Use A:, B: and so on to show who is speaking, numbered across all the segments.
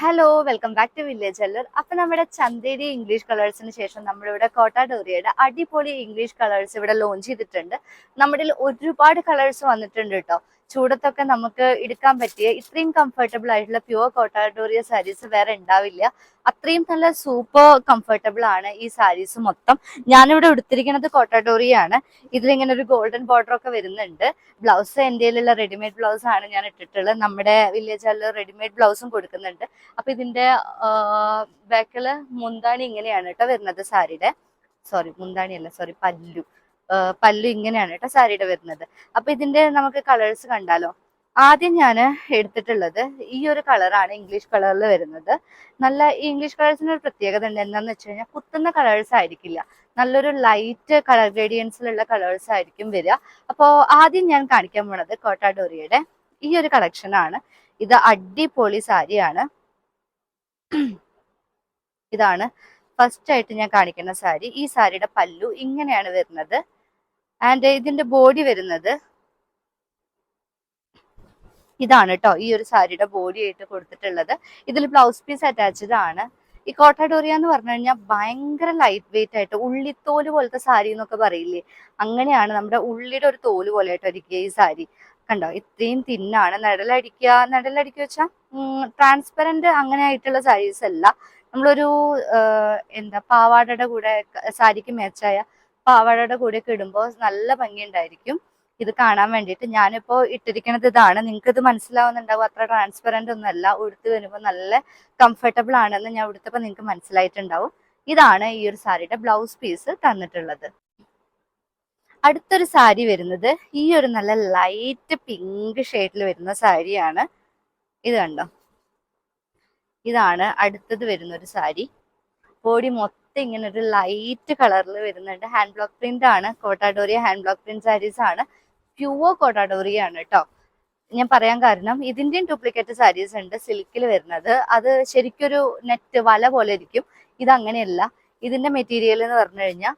A: Hello welcome back to village അല്ലർ അപ്പൊ നമ്മുടെ Chanderi English കളേഴ്സിന് ശേഷം നമ്മളിവിടെ കോട്ടാഡോറിയയുടെ അടിപൊളി ഇംഗ്ലീഷ് കളേഴ്സ് ഇവിടെ ലോഞ്ച് ചെയ്തിട്ടുണ്ട്. നമ്മുടെ ഒരുപാട് കളേഴ്സ് വന്നിട്ടുണ്ട് കേട്ടോ. ചൂടത്തൊക്കെ നമുക്ക് എടുക്കാൻ പറ്റിയ ഇത്രയും കംഫർട്ടബിൾ ആയിട്ടുള്ള പ്യുവർ കോട്ടാട്ടോറിയ സാരീസ് വേറെ ഉണ്ടാവില്ല. അത്രയും നല്ല സൂപ്പർ കംഫർട്ടബിൾ ആണ് ഈ സാരീസ് മൊത്തം. ഞാനിവിടെ ഉടുത്തിരിക്കുന്നത് കോട്ടാഡോറിയാണ് ഇതിലിങ്ങനെ ഒരു ഗോൾഡൻ ബോർഡർ ഒക്കെ വരുന്നുണ്ട്. ബ്ലൗസ് എന്റെ റെഡിമെയ്ഡ് ബ്ലൗസ് ആണ് ഞാൻ ഇട്ടിട്ടുള്ളത്. നമ്മുടെ വില്ലേജിൽ റെഡിമെയ്ഡ് ബ്ലൗസും കൊടുക്കുന്നുണ്ട്. അപ്പൊ ഇതിന്റെ ബാക്കിൽ മുന്താണി ഇങ്ങനെയാണ് കേട്ടോ വരുന്നത് സാരിയുടെ. സോറി മുന്താണി അല്ല സോറി പല്ലു. പല്ലു ഇങ്ങനെയാണ് കേട്ടോ സാരിയുടെ വരുന്നത്. അപ്പൊ ഇതിന്റെ നമുക്ക് കളേഴ്സ് കണ്ടാലോ? ആദ്യം ഞാൻ എടുത്തിട്ടുള്ളത് ഈ ഒരു കളറാണ് ഇംഗ്ലീഷ് കളറിൽ വരുന്നത്. നല്ല ഈ ഇംഗ്ലീഷ് കളേഴ്സിന് ഒരു പ്രത്യേകത ഉണ്ട്. എന്താന്ന് വെച്ച് കഴിഞ്ഞാൽ കുത്തുന്ന കളേഴ്സ് ആയിരിക്കില്ല. നല്ലൊരു ലൈറ്റ് കളർ ഗ്രേഡിയൻസിലുള്ള കളേഴ്സ് ആയിരിക്കും വരിക. അപ്പോൾ ആദ്യം ഞാൻ കാണിക്കാൻ പോണത് കോട്ടാഡോറിയുടെ ഈ ഒരു കളക്ഷനാണ് ഇത് അടിപൊളി സാരിയാണ്. ഇതാണ് ഫസ്റ്റ് ആയിട്ട് ഞാൻ കാണിക്കുന്ന സാരി. ഈ സാരിയുടെ പല്ലു ഇങ്ങനെയാണ് വരുന്നത്. ആൻഡ് ഇതിന്റെ ബോഡി വരുന്നത് ഇതാണ് കേട്ടോ ഈ ഒരു സാരിയുടെ ബോഡി ആയിട്ട് കൊടുത്തിട്ടുള്ളത്. ഇതിൽ ബ്ലൗസ് പീസ് അറ്റാച്ച്ഡ് ആണ്. ഈ കോട്ടാഡോറിയ എന്ന് പറഞ്ഞു കഴിഞ്ഞാൽ ഭയങ്കര ലൈറ്റ് വെയിറ്റ് ആയിട്ട് ഉള്ളിത്തോൽ പോലത്തെ സാരി എന്നൊക്കെ പറയില്ലേ? അങ്ങനെയാണ് നമ്മുടെ ഉള്ളിയുടെ ഒരു തോൽ പോലെ ആയിട്ട് ഇരിക്കുക ഈ സാരി. കണ്ടോ? ഇത്രയും തിന്നാണ്. നിഴലടിക്കുക നിഴലടിക്കുക വെച്ചാൽ ട്രാൻസ്പെറന്റ് അങ്ങനെ ആയിട്ടുള്ള സാരീസ് അല്ല. നമ്മളൊരു എന്താ പാവാടയുടെ കൂടെ സാരിക്ക് മാച്ചായ പാവാടയുടെ കൂടെ ഒക്കെ ഇടുമ്പോൾ നല്ല ഭംഗിയുണ്ടായിരിക്കും. ഇത് കാണാൻ വേണ്ടിയിട്ട് ഞാനിപ്പോ ഇട്ടിരിക്കുന്നത് ഇതാണ്. നിങ്ങൾക്ക് ഇത് മനസ്സിലാവുന്നുണ്ടാവും. അത്ര ട്രാൻസ്പെറന്റ് ഒന്നുമല്ല. ഉടുത്ത് വരുമ്പോൾ നല്ല കംഫർട്ടബിൾ ആണെന്ന് ഞാൻ ഉടുത്തപ്പോൾ നിങ്ങൾക്ക് മനസ്സിലായിട്ടുണ്ടാവും. ഇതാണ് ഈ ഒരു സാരിയുടെ ബ്ലൗസ് പീസ് തന്നിട്ടുള്ളത്. അടുത്തൊരു സാരി വരുന്നത് ഈ ഒരു നല്ല ലൈറ്റ് പിങ്ക് ഷെയ്ഡിൽ വരുന്ന സാരിയാണ്. ഇത് കണ്ടോ? ഇതാണ് അടുത്തത് വരുന്ന ഒരു സാരി. ബോഡി മൊത്തം ഇങ്ങനെ ഒരു ലൈറ്റ് കളറിൽ വരുന്നുണ്ട്. ഹാൻഡ് ബ്ലോക്ക് പ്രിന്റ് ആണ്. Kota Doria hand block print sarees ആണ്. പ്യുവർ കോട്ടാഡോറിയ ആണ് കേട്ടോ ഞാൻ പറയാൻ കാരണം ഇതിന്റെയും ഡ്യൂപ്ലിക്കേറ്റ് സാരീസ് ഉണ്ട് സിൽക്കിൽ വരുന്നത്. അത് ശരിക്കൊരു നെറ്റ് വല പോലെ ഇരിക്കും. ഇത് അങ്ങനെയല്ല. ഇതിന്റെ മെറ്റീരിയൽ എന്ന് പറഞ്ഞു കഴിഞ്ഞാൽ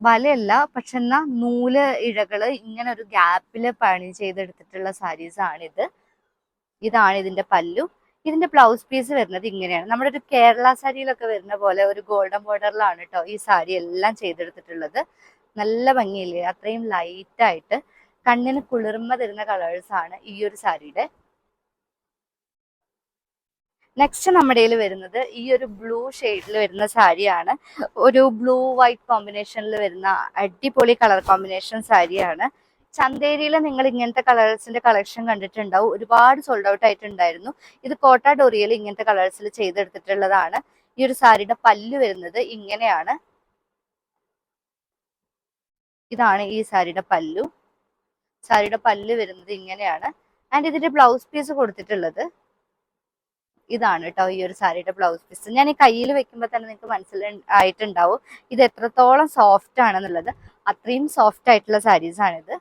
A: വലയല്ല പക്ഷെ എന്നാ നൂൽ ഇഴകൾ ഇങ്ങനെ ഒരു ഗ്യാപ്പിൽ പണി ചെയ്തെടുത്തിട്ടുള്ള സാരീസ് ആണിത്. ഇതാണ് ഇതിന്റെ പല്ലു. ഇതിന്റെ ബ്ലൗസ് പീസ് വരുന്നത് ഇങ്ങനെയാണ്. നമ്മുടെ ഒരു കേരള സാരിയിലൊക്കെ വരുന്ന പോലെ ഒരു ഗോൾഡൻ ബോർഡറിലാണ് കേട്ടോ ഈ സാരി എല്ലാം ചെയ്തെടുത്തിട്ടുള്ളത്. നല്ല ഭംഗിയില്ലേ? അത്രയും ലൈറ്റ് ആയിട്ട് കണ്ണിന് കുളിർമ തരുന്ന കളേഴ്സ് ആണ് ഈ ഒരു സാരിയുടെ. നെക്സ്റ്റ് നമ്മുടെ വരുന്നത് ഈ ഒരു ബ്ലൂ ഷെയ്ഡിൽ വരുന്ന സാരിയാണ്. ഒരു ബ്ലൂ വൈറ്റ് കോമ്പിനേഷനിൽ വരുന്ന അടിപൊളി കളർ കോമ്പിനേഷൻ സാരിയാണ്. ചന്തേരിയിൽ നിങ്ങൾ ഇങ്ങനത്തെ കളേഴ്സിന്റെ കളക്ഷൻ കണ്ടിട്ടുണ്ടാവും. ഒരുപാട് സോൾഡ് ഔട്ട് ആയിട്ടുണ്ടായിരുന്നു. ഇത് കോട്ട ഡോറിയയിൽ ഇങ്ങനത്തെ കളേഴ്സിൽ ചെയ്തെടുത്തിട്ടുള്ളതാണ്. ഈ ഒരു സാരിയുടെ പല്ല് വരുന്നത് ഇങ്ങനെയാണ്. ഇതാണ് ഈ സാരിയുടെ പല്ലു. സാരിയുടെ പല്ല് വരുന്നത് ഇങ്ങനെയാണ്. ആൻഡ് ഇതിന്റെ ബ്ലൗസ് പീസ് കൊടുത്തിട്ടുള്ളത്. ഇതാണ് കേട്ടോ ഈ ഒരു സാരിയുടെ ബ്ലൗസ് പീസ് ഞാൻ ഈ കയ്യിൽ വെക്കുമ്പോൾ തന്നെ നിങ്ങൾക്ക് മനസ്സിലായിട്ടുണ്ടാവും ഇത് എത്രത്തോളം സോഫ്റ്റ് ആണെന്നുള്ളത്. അത്രയും സോഫ്റ്റ് ആയിട്ടുള്ള സാരീസ് ആണിത്.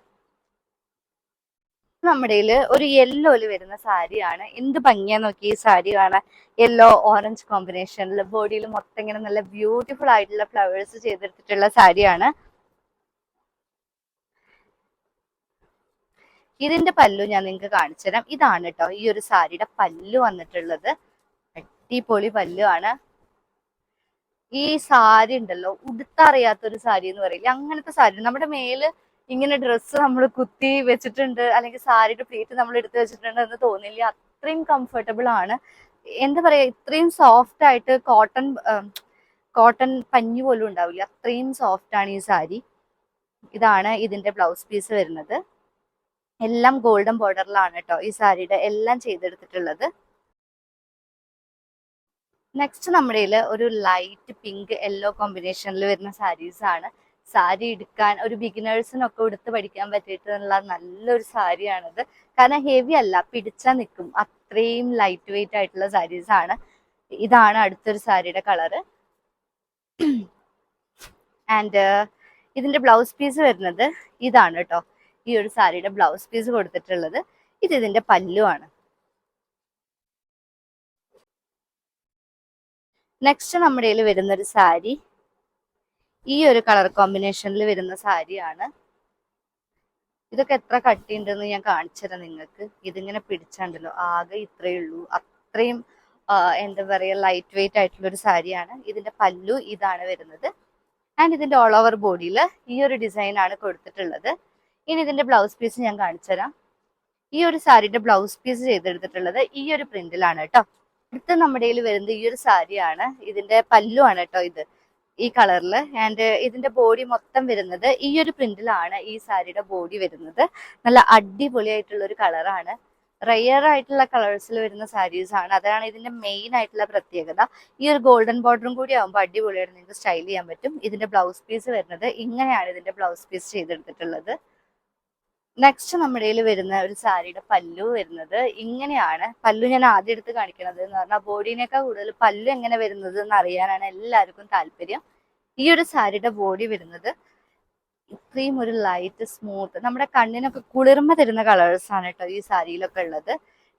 A: നമ്മുടെ ഒരു യെല്ലോയിൽ വരുന്ന സാരിയാണ് എന്ത് ഭംഗിയാ നോക്കി ഈ സാരി കാണാൻ. യെല്ലോ ഓറഞ്ച് കോമ്പിനേഷനിൽ ബോഡിയിൽ മൊത്തം ഇങ്ങനെ നല്ല ബ്യൂട്ടിഫുൾ ആയിട്ടുള്ള ഫ്ലവേഴ്സ് ചെയ്തെടുത്തിട്ടുള്ള സാരിയാണ് ഇതിന്റെ പല്ലു ഞാൻ നിങ്ങൾക്ക് കാണിച്ചു തരാം. ഇതാണ് കേട്ടോ ഈ ഒരു സാരിയുടെ പല്ലു വന്നിട്ടുള്ളത്. അടിപൊളി പല്ലു ആണ്. ഈ സാരി ഉണ്ടല്ലോ ഉടുത്തറിയാത്തൊരു സാരി എന്ന് പറയില്ല? അങ്ങനത്തെ സാരി നമ്മുടെ മേൽ ഇങ്ങനെ ഡ്രസ്സ് നമ്മൾ കുത്തി വെച്ചിട്ടുണ്ട് അല്ലെങ്കിൽ സാരിയുടെ പ്ലേറ്റ് നമ്മൾ എടുത്ത് വെച്ചിട്ടുണ്ട് എന്ന് തോന്നില്ല അത്രയും കംഫർട്ടബിൾ ആണ്. എന്താ പറയാ ഇത്രയും സോഫ്റ്റ് ആയിട്ട് കോട്ടൺ കോട്ടൺ പഞ്ഞു പോലും ഉണ്ടാവില്ല. അത്രയും സോഫ്റ്റ് ആണ് ഈ സാരി ഇതാണ് ഇതിന്റെ ബ്ലൗസ് പീസ് വരുന്നത്. എല്ലാം ഗോൾഡൻ ബോർഡറിലാണ് കേട്ടോ ഈ സാരിയുടെ എല്ലാം ചെയ്തെടുത്തിട്ടുള്ളത്. നെക്സ്റ്റ് നമ്മുടെ ഒരു ലൈറ്റ് പിങ്ക് യെല്ലോ കോമ്പിനേഷനിൽ വരുന്ന സാരീസ് ആണ്. സാരി എടുക്കാൻ ഒരു ബിഗിനേഴ്സിനൊക്കെ എടുത്ത് പഠിക്കാൻ പറ്റിയിട്ടുള്ള നല്ലൊരു സാരിയാണിത്. കാരണം ഹെവി അല്ല പിടിച്ചാൽ നിൽക്കും അത്രയും ലൈറ്റ് വെയിറ്റ് ആയിട്ടുള്ള സാരീസ് ആണ്. ഇതാണ് അടുത്തൊരു സാരിയുടെ കളറ് ആൻഡ് ഇതിന്റെ ബ്ലൗസ് പീസ് വരുന്നത് ഇതാണ് കേട്ടോ ഈ ഒരു സാരിയുടെ ബ്ലൗസ് പീസ് കൊടുത്തിട്ടുള്ളത്. ഇത് ഇതിന്റെ പല്ലുവാണ് നെക്സ്റ്റ് നമ്മുടെ കയ്യിൽ വരുന്നൊരു സാരി. ഈ ഒരു കളർ കോമ്പിനേഷനിൽ വരുന്ന സാരിയാണ്. ഇതൊക്കെ എത്ര കട്ടിയുണ്ടെന്ന് ഞാൻ കാണിച്ചു തരാം നിങ്ങൾക്ക്. ഇതിങ്ങനെ പിടിച്ചാണ്ടല്ലോ. ആകെ ഇത്രയേ ഉള്ളൂ. അത്രയും എന്താ പറയുക ലൈറ്റ് വെയിറ്റ് ആയിട്ടുള്ള ഒരു സാരിയാണ്. ഇതിന്റെ പല്ലു ഇതാണ് വരുന്നത്. ആൻഡ് ഇതിന്റെ ഓൾ ഓവർ ബോഡിയിൽ ഈ ഒരു ഡിസൈൻ ആണ് കൊടുത്തിട്ടുള്ളത്. ഇനി ഇതിന്റെ ബ്ലൗസ് പീസ് ഞാൻ കാണിച്ചുതരാം ഈ ഒരു സാരിയുടെ ബ്ലൗസ് പീസ് ചെയ്തെടുത്തിട്ടുള്ളത് ഈ ഒരു പ്രിന്റിലാണ് കേട്ടോ. അടുത്ത നമ്മുടെ കയ്യിൽ വരുന്നത് ഈ ഒരു സാരിയാണ്. ഇതിന്റെ പല്ലു ആണ് കേട്ടോ ഇത്. ഈ കളറിൽ ആൻഡ് ഇതിന്റെ ബോഡി മൊത്തം വരുന്നത് ഈ ഒരു പ്രിന്റിലാണ് ഈ സാരിയുടെ ബോഡി വരുന്നത്. നല്ല അടിപൊളിയായിട്ടുള്ള ഒരു കളറാണ്. റയർ ആയിട്ടുള്ള കളേഴ്സിൽ വരുന്ന സാരീസ് ആണ്. അതാണ് ഇതിന്റെ മെയിൻ ആയിട്ടുള്ള പ്രത്യേകത. ഈ ഒരു ഗോൾഡൻ ബോർഡറും കൂടി ആകുമ്പോൾ അടിപൊളിയായിട്ട് നിങ്ങൾക്ക് സ്റ്റൈൽ ചെയ്യാൻ പറ്റും. ഇതിന്റെ ബ്ലൗസ് പീസ് വരുന്നത് ഇങ്ങനെയാണ് ഇതിന്റെ ബ്ലൗസ് പീസ് ചെയ്തെടുത്തിട്ടുള്ളത്. നെക്സ്റ്റ് നമ്മുടെ കയ്യിൽ വരുന്ന ഒരു സാരിയുടെ പല്ലു വരുന്നത് ഇങ്ങനെയാണ്. പല്ലു ഞാൻ ആദ്യം എടുത്ത് കാണിക്കണത് എന്ന് പറഞ്ഞാൽ ബോഡീനേക്കാൾ കൂടുതൽ പല്ലു എങ്ങനെ വരുന്നത് എന്ന് അറിയാനാണ് എല്ലാവർക്കും താല്പര്യം. ഈ ഒരു സാരിയുടെ ബോഡി വരുന്നത് ഇത്രയും ഒരു ലൈറ്റ് സ്മൂത്ത് നമ്മുടെ കണ്ണിനൊക്കെ കുളിർമ തരുന്ന കളേഴ്സ് ആണ് കേട്ടോ ഈ സാരിയിലൊക്കെ ഉള്ളത്.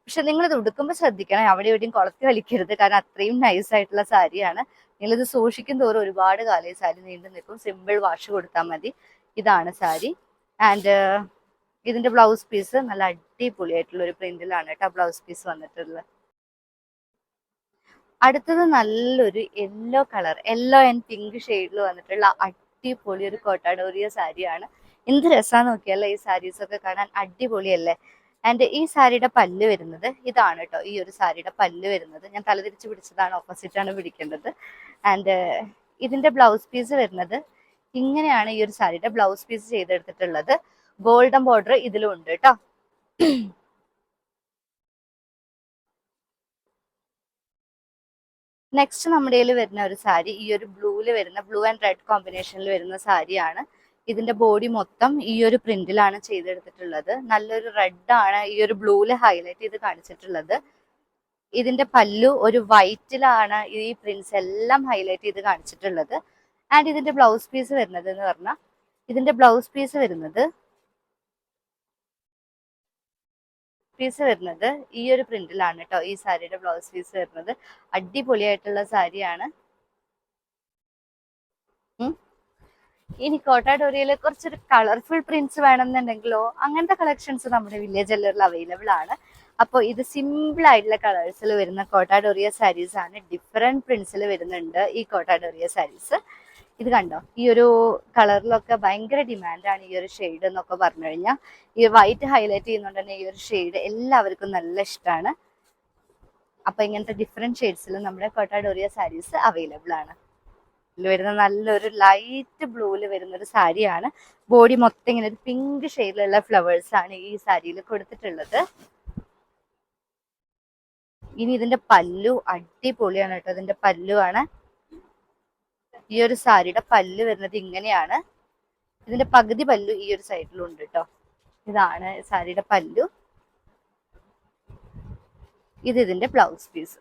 A: പക്ഷെ നിങ്ങൾ ഇത് ഉടുക്കുമ്പോൾ ശ്രദ്ധിക്കണം അവിടെ എവിടെയും കുളത്തി വലിക്കരുത്. കാരണം അത്രയും നൈസ് ആയിട്ടുള്ള സാരിയാണ്. നിങ്ങളിത് സൂക്ഷിക്കും തോറും ഒരുപാട് കാലം ഈ സാരി നീണ്ടു നിൽക്കും. സിമ്പിൾ വാഷ് കൊടുത്താൽ മതി. ഇതാണ് സാരി. ആൻഡ് ഇതിന്റെ ബ്ലൗസ് പീസ് നല്ല അടിപൊളിയായിട്ടുള്ള ഒരു പ്രിന്റിലാണ് കേട്ടോ ബ്ലൗസ് പീസ് വന്നിട്ടുള്ളത്. അടുത്തത് നല്ലൊരു yellow colour yellow and pink ഷെയ്ഡിൽ വന്നിട്ടുള്ള അടിപൊളി ഒരു കോട്ടാഡോറിയ സാരിയാണ്. എന്ത് രസമാണ് നോക്കിയല്ലേ ഈ സാരീസ് ഒക്കെ കാണാൻ അടിപൊളിയല്ലേ? ആൻഡ് ഈ സാരിയുടെ പല്ല് വരുന്നത് ഇതാണ് കേട്ടോ ഈ ഒരു സാരിയുടെ പല്ല് വരുന്നത്. ഞാൻ തലതിരിച്ച് പിടിച്ചതാണ് ഓപ്പോസിറ്റ് ആണ് പിടിക്കേണ്ടത്. ആൻഡ് ഇതിന്റെ ബ്ലൗസ് പീസ് വരുന്നത് ഇങ്ങനെയാണ് ഈ ഒരു സാരിയുടെ ബ്ലൗസ് പീസ് ചെയ്തെടുത്തിട്ടുള്ളത്. ഗോൾഡൻ ബോർഡർ ഇതിലും ഉണ്ട് കേട്ടോ നെക്സ്റ്റ് നമ്മുടെ കയ്യിൽ വരുന്ന ഒരു സാരി ഈ ഒരു ബ്ലൂവിൽ വരുന്ന ബ്ലൂ ആൻഡ് റെഡ് കോമ്പിനേഷനിൽ വരുന്ന സാരിയാണ്. ഇതിന്റെ ബോഡി മൊത്തം ഈ ഒരു പ്രിന്റിലാണ് ചെയ്തെടുത്തിട്ടുള്ളത്. നല്ലൊരു റെഡ് ആണ് ഈ ഒരു ബ്ലൂവിൽ ഹൈലൈറ്റ് ചെയ്ത് കാണിച്ചിട്ടുള്ളത്. ഇതിന്റെ പല്ലു ഒരു വൈറ്റിലാണ് ഈ പ്രിന്റ്സ് എല്ലാം ഹൈലൈറ്റ് ചെയ്ത് കാണിച്ചിട്ടുള്ളത്. ആൻഡ് ഇതിന്റെ ബ്ലൗസ് പീസ് വരുന്നത് എന്ന് പറഞ്ഞാൽ ഇതിന്റെ ബ്ലൗസ് പീസ് വരുന്നത് പീസ് വരുന്നത് ഈ ഒരു പ്രിന്റിലാണ് കേട്ടോ ഈ സാരിയുടെ ബ്ലൗസ് പീസ് വരുന്നത്. അടിപൊളിയായിട്ടുള്ള സാരിയാണ്. ഇനി കോട്ടാഡോറിയയിൽ കുറച്ചൊരു കളർഫുൾ പ്രിന്റ്സ് വേണമെന്നുണ്ടെങ്കിലോ അങ്ങനത്തെ കളക്ഷൻസ് നമ്മുടെ വില്ലേജ് ജ്വല്ലറിൽ അവൈലബിൾ ആണ്. അപ്പോൾ ഇത് സിമ്പിൾ ആയിട്ടുള്ള കളേഴ്സിൽ വരുന്ന കോട്ടാഡോറിയ സാരീസ് ആണ്. ഡിഫറെന്റ് പ്രിന്റ്സിൽ വരുന്നുണ്ട് ഈ കോട്ടാഡോറിയ സാരീസ് ഇത് കണ്ടോ? ഈ ഒരു കളറിലൊക്കെ ഭയങ്കര ഡിമാൻഡാണ് ഈ ഒരു ഷെയ്ഡ് എന്നൊക്കെ പറഞ്ഞു കഴിഞ്ഞാൽ ഈ വൈറ്റ് ഹൈലൈറ്റ് ചെയ്യുന്നതുകൊണ്ട് തന്നെ ഈ ഒരു ഷെയ്ഡ് എല്ലാവർക്കും നല്ല ഇഷ്ടമാണ് അപ്പൊ ഇങ്ങനത്തെ ഡിഫറെന്റ് ഷെയ്ഡ്സിൽ നമ്മുടെ കോട്ടാഡോറിയ സാരീസ് അവൈലബിൾ ആണ്. ഇതിൽ വരുന്ന നല്ലൊരു ലൈറ്റ് ബ്ലൂവിൽ വരുന്ന ഒരു സാരിയാണ് ബോഡി മൊത്തം ഇങ്ങനെ ഒരു പിങ്ക് ഷെയ്ഡിലുള്ള ഫ്ലവേഴ്സ് ആണ് ഈ സാരിയിൽ കൊടുത്തിട്ടുള്ളത്. ഇനി ഇതിന്റെ പല്ലു അടിപൊളിയാണ് കേട്ടോ. ഇതിന്റെ പല്ലു ആണ് ഈ ഒരു സാരിയുടെ പല്ല് വരുന്നത് ഇങ്ങനെയാണ്. ഇതിന്റെ പകുതി പല്ലു ഈ ഒരു സൈഡിലും ഉണ്ട് കേട്ടോ. ഇതാണ് സാരിയുടെ പല്ലു. ഇത് ഇതിന്റെ ബ്ലൗസ് പീസ്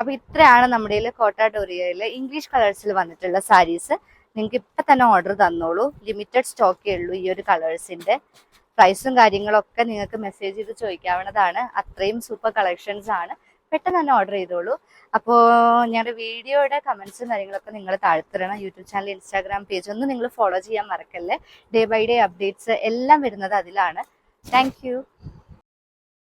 A: അപ്പൊ ഇത്രയാണ് നമ്മുടെ കോട്ടാഡോറിയയിലെ ഇംഗ്ലീഷ് കളേഴ്സിൽ വന്നിട്ടുള്ള സാരീസ് നിങ്ങൾക്ക് ഇപ്പൊ തന്നെ ഓർഡർ തന്നോളൂ. ലിമിറ്റഡ് സ്റ്റോക്കേ ഉള്ളൂ ഈ ഒരു കളേഴ്സിന്റെ പ്രൈസും കാര്യങ്ങളൊക്കെ നിങ്ങൾക്ക് മെസ്സേജ് ചെയ്ത് ചോദിക്കാവുന്നതാണ്. അത്രയും സൂപ്പർ കളക്ഷൻസ് ആണ്. പെട്ടെന്ന് തന്നെ ഓർഡർ ചെയ്തോളൂ. അപ്പോൾ ഞങ്ങളുടെ വീഡിയോയുടെ കമന്റ്സും കാര്യങ്ങളൊക്കെ നിങ്ങൾ താഴ്ത്തിടണം. യൂട്യൂബ് ചാനൽ ഇൻസ്റ്റാഗ്രാം പേജ് ഒന്നും നിങ്ങൾ ഫോളോ ചെയ്യാൻ മറക്കല്ലേ. ഡേ ബൈ ഡേ അപ്ഡേറ്റ്സ് എല്ലാം വരുന്നത് അതിലാണ്. താങ്ക്